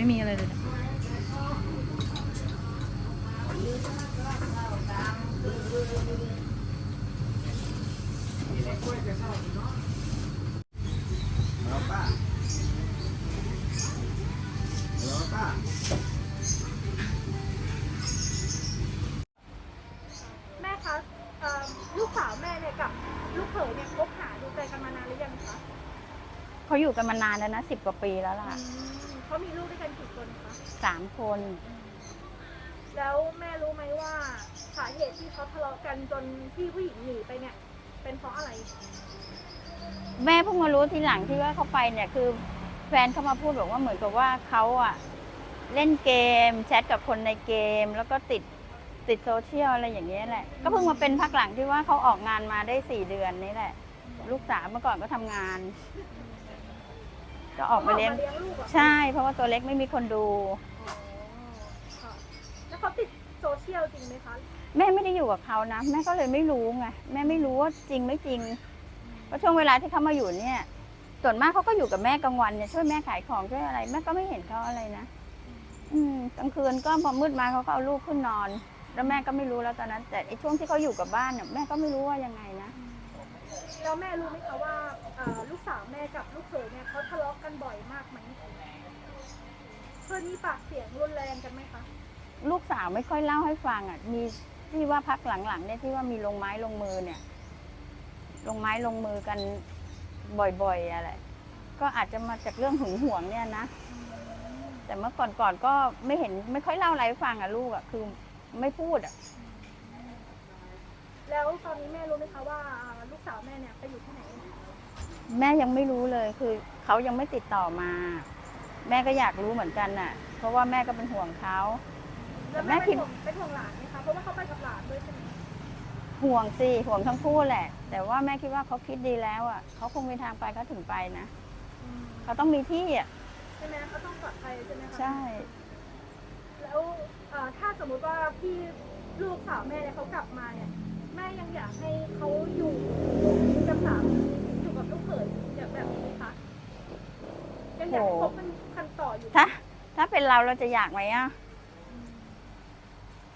ไม่มีอะไรเลยนะฮัลโหลป้าฮัลโหลป้าแม่คะเอ่อลูกสาวแม่เนี่ยกับลูกเขยเนี่ยคบหาดูใจกันมานานหรือยังคะเขาอยู่กันมานานแล้วนะสิบกว่าปีแล้วล่ะ อืม เขามีลูกด้วยกันกี่คนคะ สามคน แล้วแม่รู้ไหมว่าสาเหตุที่เขาทะเลาะกันจนพี่ผู้หญิงหนีไปเนี่ย เป็นเพราะอะไร แม่เพิ่งมารู้ทีหลังที่ว่าเขาไปเนี่ยคือ แฟนเขามาพูดบอกว่าเหมือนกับว่าเขาอะเล่นเกมแชทกับคนในเกม แล้วก็ติดติดโซเชียลอะไรอย่างเงี้ยแหละ ก็เพิ่งมาเป็นพักหลังที่ว่าเขาออกงานมาได้สี่เดือนนี่แหละ ลูกสาวเมื่อก่อนก็ทำงาน ก็ออกมาเลี้ยงเลี้ยง ลูกเหรอใช่ เพราะว่าตัวเล็กไม่มีคนดู อ๋อค่ะแล้วเขาติดโซเชียลจริงไหมคะแม่ไม่ได้อยู่กับเขานะ แม่ก็เลยไม่รู้ไงแม่ไม่รู้ว่าจริงไม่จริงเพราะช่วงเวลาที่เขามาอยู่เนี่ย ส่วนมากเขาก็อยู่กับแม่กลางวันเนี่ยช่วยแม่ขายของช่วยอะไร แม่ก็ไม่เห็นเขาอะไรนะ อืมกลางคืนก็พอมืดมาเขาก็เอาลูกขึ้นนอน แล้วแม่ก็ไม่รู้แล้วตอนนั้น แต่ไอ้ช่วงที่เขาอยู่กับบ้านเนี่ยแม่ก็ไม่รู้ว่ายังไงนะ แล้วแม่รู้ไหมคะว่าเอ่อลูกสาวแม่กับลูกเขยเนี่ยเขาทะเลาะกันบ่อยมากไหมเคยมีปากเสียงรุนแรงกันไหมคะ ลูกสาวไม่ค่อยเล่าให้ฟังอะ มีที่ว่าพักหลังๆเนี่ยที่ว่ามีลงไม้ลงมือเนี่ย ลงไม้ลงมือกันบ่อยๆอะไรก็อาจจะมาจากเรื่องหึงหวงเนี่ยนะ แต่เมื่อก่อนๆก็ไม่เห็นไม่ค่อยเล่าอะไรให้ฟังอะลูกอะคือไม่พูดอะ แล้วตอนนี้แม่รู้ไหมคะว่าลู กสาวแม่เนี่ยไปอยู่ที่ไหนแม่ยังไม่รู้เลยคือเขายังไม่ติดต่อมา แม่ก็อยากรู้เหมือนกันน่ะ เพราะว่าแม่ก็เป็นห่วงเขาแล้วแม่แม่คิเป็นดห่วงเป็นห่วงหลานไหมคะเพราะว่าเขาไปกับหลานด้วยใช่ไหมห่วงสิห่วงทั้งคู่แหละ แต่ว่าแม่คิดว่าเขาคิดดีแล้วอะเขาคงมีทางไปเขาถึงไปนะเขาต้องมีที่อะใช่ไหมเขาต้องปลอดภัยใช่ไหมคะใช่ แล้วเอ่อถ้าสมมุติว่าพี่ลูกสาวแม่เนี่ยเขากลับมาเนี่ยแม่ยังอยากให้เขาอยู่กับสามีอยู่กับลูกเขยอย่างแบบนี้ไหมคะยังอยากให้คบกันคันต่ออยู่ไหมถ้าถ้าเป็นเราเราจะอยากไหมอะ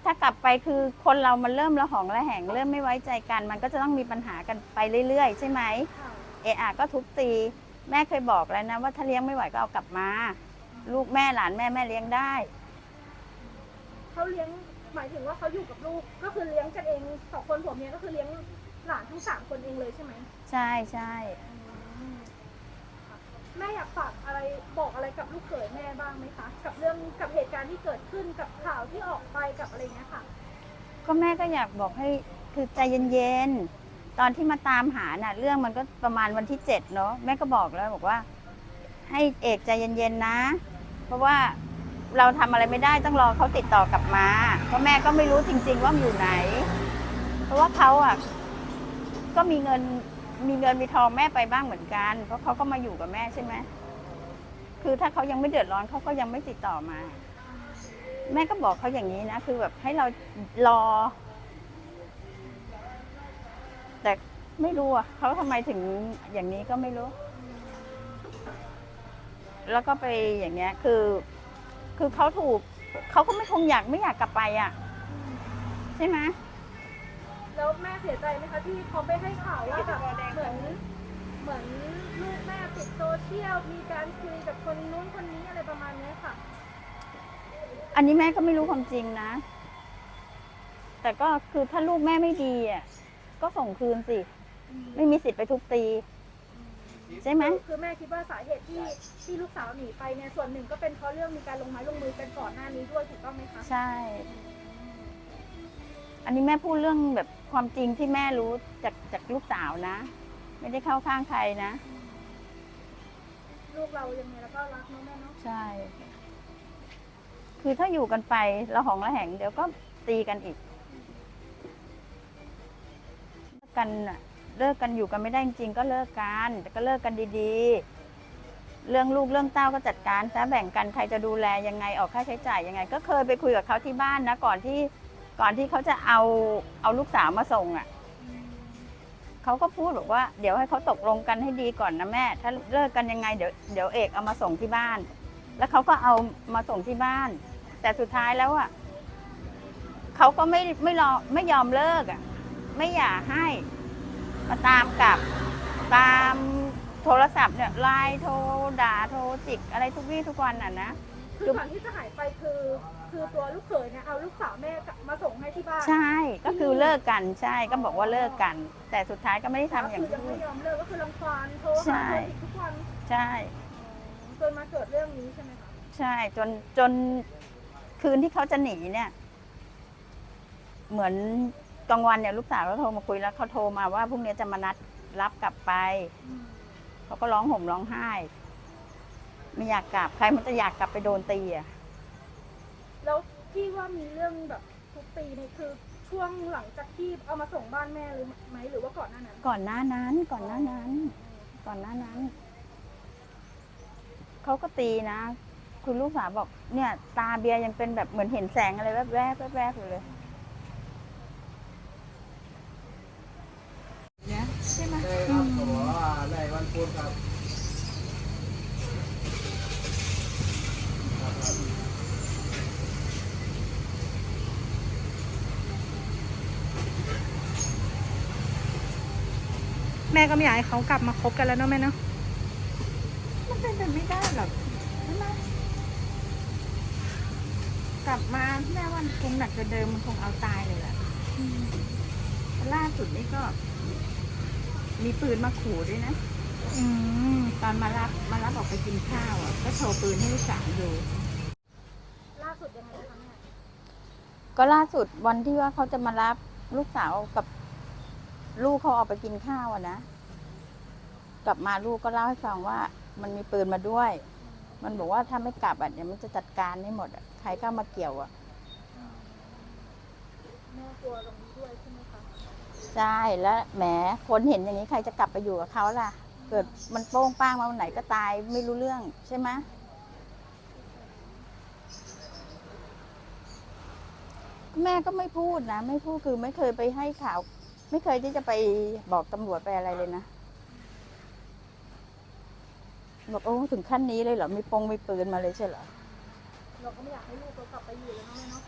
ถ้ากลับไปคือคนเรามันเริ่มระหองระแหงเริ่มไม่ไว้ใจกัน มันก็จะต้องมีปัญหากันไปเรื่อยๆ ใช่ไหม ค่ะเอะอะก็ทุบตี แม่เคยบอกแล้วนะว่าถ้าเลี้ยงไม่ไหวก็เอากลับมา ลูกแม่หลานแม่แม่เลี้ยงได้ เขาเลี้ยง หมายถึงว่าเขาอยู่กับลูกก็คือเลี้ยงกันเองสองคนผัวเมียก็คือเลี้ยงหลานทั้งสามคนเองเลยใช่ไหมใช่ใช่แม่อยากฝากอะไรบอกอะไรกับลูกเขยแม่บ้างไหมคะ กับเรื่องกับเหตุการณ์ที่เกิดขึ้นกับข่าวที่ออกไปกับอะไรเงี้ยค่ะ ก็แม่ก็อยากบอกให้คือใจเย็นๆ ตอนที่มาตามหาน่ะ เรื่องมันก็ประมาณวันที่เจ็ดเนาะแม่ก็บอกแล้วบอกว่า ให้เอกใจเย็นๆนะ เพราะว่า เราทำอะไรไม่ได้ต้องรอเขาติดต่อกลับมา เพราะแม่ก็ไม่รู้จริง ๆ ว่าอยู่ไหน เพราะว่าเขาอะก็มีเงินมีเงินมีทองแม่ไปบ้างเหมือนกัน เพราะเขาก็มาอยู่กับแม่ใช่ไหมคือถ้าเขายังไม่เดือดร้อนเขาก็ยังไม่ติดต่อมา แม่ก็บอกเขาอย่างนี้นะ คือแบบให้เรารอ แต่ไม่รู้อะเขาทำไมถึงอย่างนี้ก็ไม่รู้ แล้วก็ไปอย่างเงี้ยคือ คือเขาถูกเขาก็ไม่คงอยากไม่อยากกลับไปอะ ใช่ไหมแล้วแม่เสียใจไหมคะที่เขาไปให้ข่าวว่าแบบเหมือนเหมือนลูกแม่ติดโซเชียลมีการคุยกับคนนู้นคนนี้อะไรประมาณเนี้ยค่ะ อันนี้แม่ก็ไม่รู้ความจริงนะ แต่ก็คือถ้าลูกแม่ไม่ดีอะก็ส่งคืนสิ ไม่มีสิทธิ์ไปทุบตี ใช่ไหม คือแม่คิดว่าสาเหตุที่ที่ลูกสาวหนีไปเนี่ยส่วนหนึ่งก็เป็นเพราะเรื่องมีการลงไม้ลงมือกันก่อนหน้านี้ด้วยถูกต้องไหมคะใช่ อันนี้แม่พูดเรื่องแบบความจริงที่แม่รู้จากจากลูกสาวนะ ไม่ได้เข้าข้างใครนะ ลูกเรายังไงแล้วก็รักเน้องแม่เนาะใช่ คือถ้าอยู่กันไปละหองละแหงเดี๋ยวก็ตีกันอีกเลิกกันน่ะ เลิกกันอยู่กันไม่ได้จริงๆก็เลิกกันแต่ก็เลิกกันดีๆ เรื่องลูกเรื่องเต้าก็จัดการซะแบ่งกันใครจะดูแลยังไงออกค่าใช้จ่ายยังไง ก็เคยไปคุยกับเขาที่บ้านนะก่อนที่ก่อนที่เขาจะเอาเอาลูกสาวมาส่งอะเขาก็พูดบอกว่าเดี๋ยวให้เขาตกลงกันให้ดีก่อนนะแม่ ถ้าเลิกกันยังไงเดี๋ยวเดี๋ยวเอกเอามาส่งที่บ้าน แล้วเขาก็เอามาส่งที่บ้าน แต่สุดท้ายแล้วอะเขาก็ไม่ไม่รอไม่ยอมเลิกอะไม่อยากให้ มาตามกลับตามโทรศัพท์เนี่ยไลน์โทรด่าโทรจิกอะไรทุกวี่ทุกวันอะนะ คือก่อนที่จะหายไปคือคือตัวลูกเขยเนี่ยเอาลูกสาวแม่กลับมาส่งให้ที่บ้านใช่ก็คือเลิกกันใช่ก็บอกว่าเลิกกัน แต่สุดท้ายก็ไม่ได้ทำอย่างก็คืที่ ยังพูไม่ดยอมเลิกก็คือรังควานโทรใช่ หาโทรติดทุกวันใช่ จนมาเกิดเรื่องนี้ใช่ไหมคะใช่จนจนคืนที่เขาจะหนีเนี่ย เหมือน กลางวันเนี่ยลูกสาวเขาโทรมาคุยแล้วเขาโทรมาว่าพรุ่งนี้จะมานัดรับกลับไป เขาก็ร้องห่มร้องไห้ ไม่อยากกลับใครมันจะอยากกลับไปโดนตีอะแล้วที่ว่ามีเรื่องแบบทุกปีนี่คือช่วงหลังจากที่เอามาส่งบ้านแม่หรือไหมหรือว่าก่อนหน้านั้น ก่อนหน้านั้น ก่อนหน้านั้น ก่อนหน้านั้น เขาก็ตีนะ คุณลูกสาวบอกเนี่ย ตาเบียร์ยังเป็นแบบเหมือนเห็นแสงอะไรแวบๆแวบๆอยู่เลย เนี่ยใช่ไหมได้ครับเขอกว่าได้วันพุธครับแม่ก็ไม่อยากให้เขากลับมาคบกันแล้วเนาะแม่เนาะมันเป็นไปไม่ได้หรอกใช่ไหมกลับมาแม่วันคงหนักกว่าเดิมมันคงเอาตายเลยแหละล่าสุดนี่ก็ มีปืนมาขู่ด้วยนะ อืมตอนมารับมารับออกไปกินข้าวอะก็โชว์ปืนให้ลูกสาวดูล่าสุดยังไงนะคะแม่ก็ล่าสุดวันที่ว่าเขาจะมารับลูกสาวกับลูกเขาออกไปกินข้าวอะนะกลับมาลูกก็เล่าให้ฟังว่า มันมีปืนมาด้วย มันบอกว่าถ้าไม่กลับอะเดี๋ยวมันจะจัดการให้หมดอะใครก็มาเกี่ยวอะแม่กลัวตรงนี้ด้วยใช่ไหมคะ ใช่แล้วแหมคนเห็นอย่างนี้ใครจะกลับไปอยู่กับเขาล่ะ เกิดมันโป้งป้างมาวันไหนก็ตายไม่รู้เรื่องใช่ไหมแม่ก็ไม่พูดนะ ไม่พูดคือไม่เคยไปให้ข่าว ไม่เคยที่จะไปบอกตำรวจไปอะไรเลยนะบอกโอ้ถึงขั้นนี้เลยเหรอมีปงมีปืนมาเลยใช่เหรอเราก็ไม่อยากให้ลูกเรากลับไปอยู่แล้วเนาะแม่เนาะ